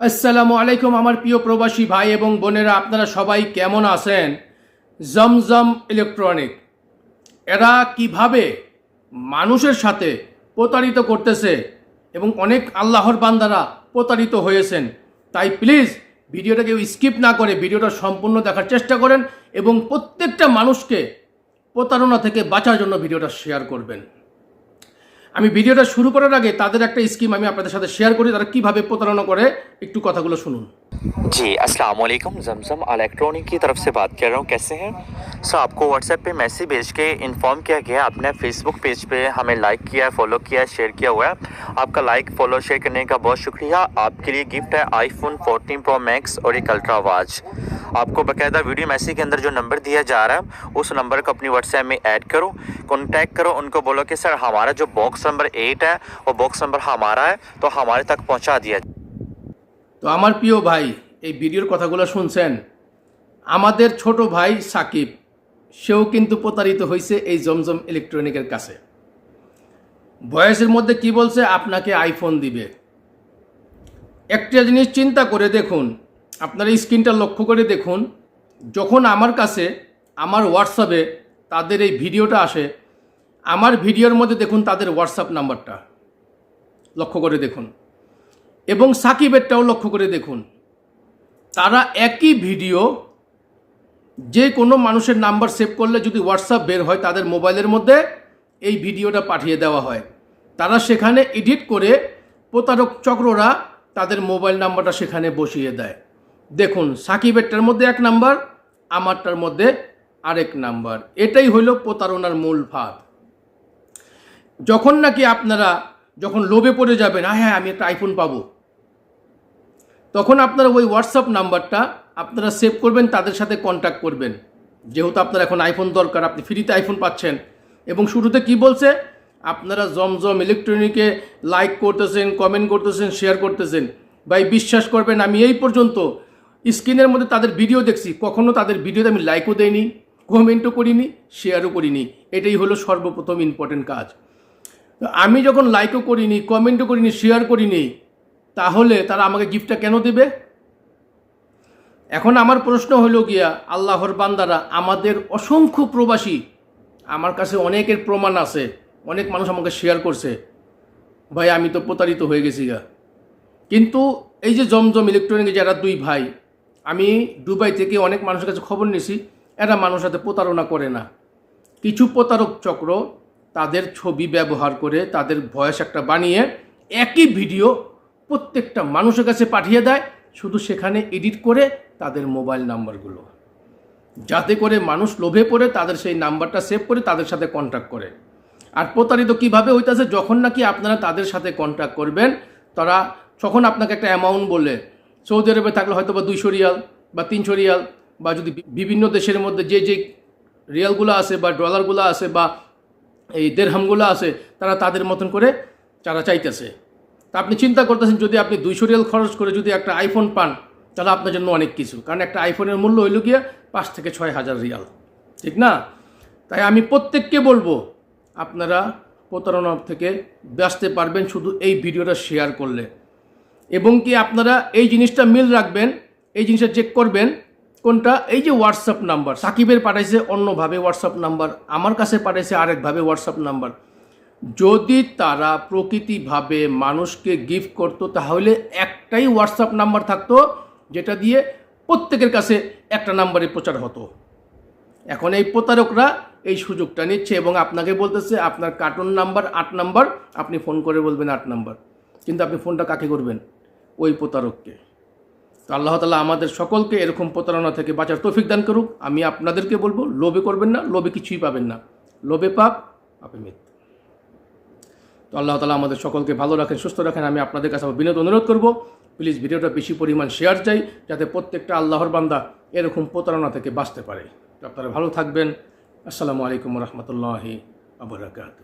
আসসালামু আলাইকুম আমার প্রিয় প্রবাসী ভাই এবং বোনেরা, আপনারা সবাই কেমন আছেন? জমজম ইলেকট্রনিক। এরা কীভাবে মানুষের সাথে প্রতারিত করতেছে এবং অনেক আল্লাহর বান্দারা প্রতারিত হয়েছেন? তাই প্লিজ ভিডিওটা কেউ স্কিপ না করে ভিডিওটা সম্পূর্ণ দেখার চেষ্টা করেন এবং প্রত্যেকটা মানুষকে প্রতারণা থেকে বাঁচার জন্য ভিডিওটা শেয়ার করবেন। আমি ভিডিওটা শুরু করার আগে তাদের একটা স্কিম আমি আপনাদের সাথে শেয়ার করি তারা কিভাবে প্রতারণা করে একটু কথাগুলো শুনুন जी अस्सलाम वालेकुम जमजम इलेक्ट्रॉनिक की तरफ से बात कर रहा हूँ कैसे हैं सो आपको व्हाट्सएप पे मैसेज भेज के इन्फॉर्म किया गया आपने फेसबुक पेज पे हमें लाइक किया है फॉलो किया है शेयर किया हुआ है आपका लाइक फॉलो शेयर करने का बहुत शुक्रिया आपके लिए गिफ्ट है आईफोन 14 प्रो मैक्स और एक अल्ट्रा वाच आपको बाकायदा वीडियो मैसेज के अंदर जो नंबर दिया जा रहा है उस नंबर को अपनी व्हाट्सएप में ऐड करो कॉन्टैक्ट करो उनको बोलो कि सर हमारा जो बॉक्स नंबर एट है वो बॉक्स नंबर हमारा है तो हमारे तक पहुँचा दिया তো আমার প্রিয় ভাই এই ভিডিওর কথাগুলো শুনছেন আমাদের ছোট ভাই সাকিব সেও কিন্তু প্রতারিত হয়েছে এই জমজম ইলেকট্রনিকের কাছে বয়সের মধ্যে কি বলছে আপনাকে আইফোন দিবে একটা জিনিস চিন্তা করে দেখুন আপনার এই স্ক্রিনটা লক্ষ্য করে দেখুন, যখন আমার কাছে, আমার হোয়াটসঅ্যাপে তাদের এই ভিডিওটা আসে, আমার ভিডিওর মধ্যে দেখুন তাদের হোয়াটসঅ্যাপ নাম্বারটা লক্ষ্য করে দেখুন। এবং সাকিবেরটাও লক্ষ্য করে দেখুন। তারা একই ভিডিও, যে কোনো মানুষের নাম্বার সেভ করলে যদি হোয়াটসঅ্যাপ বের হয় তাদের মোবাইলের মধ্যে, এই ভিডিওটা পাঠিয়ে দেওয়া হয়। তারা সেখানে এডিট করে প্রতারক চক্ররা তাদের মোবাইল নাম্বারটা সেখানে বসিয়ে দেয়। দেখুন, সাকিবেরটার মধ্যে এক নাম্বার, আমারটার মধ্যে আরেক নাম্বার। এটাই হলো প্রতারণার মূল ফাঁদ। যখন নাকি আপনারা যখন লোভে পড়ে যাবেন হ্যাঁ হ্যাঁ আমি একটা আইফোন পাবো। তখন আপনারা ওই হোয়াটসঅ্যাপ নাম্বারটা আপনারা সেভ করবেন, তাদের সাথে কন্ট্যাক্ট করবেন। যেহেতু আপনার এখন আইফোন দরকার, আপনি ফ্রিতে আইফোন পাচ্ছেন। এবং শুরুতে কি বলছে? আপনারা জমজম ইলেকট্রনিকে লাইক করতেছেন কমেন্ট করতেছেন শেয়ার করতেছেন। ভাই, বিশ্বাস করবেন, আমি এই পর্যন্ত স্ক্রিনের মধ্যে তাদের ভিডিও দেখছি। কখনো তাদের ভিডিওতে আমি লাইকও দেইনি কমেন্টও করিনি শেয়ারও করিনি। এটাই হলো সর্বপ্রথম ইম্পর্টেন্ট কাজ। তো আমি যখন লাইকও করিনি কমেন্টও করিনি শেয়ার করিনি, তাহলে তারা আমাকে গিফটটা কেন দেবে? এখন আমার প্রশ্ন হলো গিয়া, আল্লাহর বান্দারা আমাদের অসংখ্য প্রবাসী, আমার কাছে অনেকের প্রমাণ আছে, অনেক মানুষ আমাকে শেয়ার করছে। ভাই, আমি তো প্রতারিত হয়ে গেছি গা। কিন্তু এই যে জমজম ইলেকট্রনিক যারা দুই ভাই আমি দুবাই থেকে অনেক মানুষের কাছে খবর নিয়েছি, এরা মানুষের সাথে প্রতারণা করে না। কিছু প্রতারক চক্র তাদের ছবি ব্যবহার করে তাদের ভয়েস একটা বানিয়ে একই ভিডিও প্রত্যেকটা মানুষের কাছে পাঠিয়ে দেয়, শুধু সেখানে এডিট করে তাদের মোবাইল নাম্বারগুলো। যাতে করে মানুষ লোভে পড়ে, তাদের সেই নাম্বারটা সেভ করে তাদের সাথে কন্ট্যাক্ট করে। আর প্রতারিত কীভাবে হইতেছে, যখন নাকি আপনারা তাদের সাথে কন্ট্যাক্ট করবেন, তারা তখন আপনাকে একটা অ্যামাউন্ট বলে সৌদি আরবে থাকলে হয়তো বা দুইশো রিয়াল বা তিনশো রিয়াল বা যদি বিভিন্ন দেশের মধ্যে যে যে রিয়ালগুলো আছে বা ডলারগুলো আছে বা এই দেড়হামগুলো আছে, তারা তাদের মতন করে তারা চাইতেছে। তা আপনি চিন্তা করতেছেন, যদি আপনি দুইশো রিয়াল খরচ করে যদি একটা আইফোন পান, তাহলে আপনার জন্য অনেক কিছু। কারণ একটা আইফোনের মূল্য হইল গিয়ে পাঁচ থেকে ছয় হাজার রিয়াল। ঠিক না? তাই আমি প্রত্যেককে বলব, আপনারা প্রতারণা থেকে বাঁচতে পারবেন, শুধু এই ভিডিওটা শেয়ার করলে। এবং কি আপনারা এই জিনিসটা মিল রাখবেন, এই জিনিসটা চেক করবেন, কোনটা? এই যে হোয়াটসঅ্যাপ নাম্বার সাকিবের পাঠাইছে অন্যভাবে হোয়াটসঅ্যাপ নাম্বার আমার কাছে পাঠাইছে আরেকভাবে হোয়াটসঅ্যাপ নাম্বার যদি তারা প্রকৃতিভাবে মানুষকে গিফট করতো, তাহলে একটাই হোয়াটসঅ্যাপ নাম্বার থাকতো, যেটা দিয়ে প্রত্যেকের কাছে একটা নাম্বারে প্রচার হতো। এখন এই প্রতারকরা এই সুযোগটা নিচ্ছে এবং আপনাকে বলতেছে, আপনার কার্টুন নাম্বার আট নাম্বার আপনি ফোন করে বলবেন আট নাম্বার কিন্তু আপনি ফোনটা কাকে করবেন? ওই প্রতারককে। তো আল্লাহ তালা আমাদের সকলকে এরকম প্রতারণা থেকে বাঁচার তৌফিক দান করুক। আমি আপনাদেরকে বলব, লোভে করবেন না, লোভে কিছুই পাবেন না। লোভে পাপ, পাপে মৃত্যু। তো আল্লাহ তালা আমাদের সকলকে ভালো রাখেন, সুস্থ রাখেন। আমি আপনাদের কাছে বিনোদ অনুরোধ করব, প্লিজ ভিডিওটা বেশি পরিমাণ শেয়ার চাই, যাতে প্রত্যেকটা আল্লাহর বান্দা এরকম প্রতারণা থেকে বাঁচতে পারে। আপনারা ভালো থাকবেন। আসসালামু আলাইকুম রহমতুল্লাহি আবরাকাত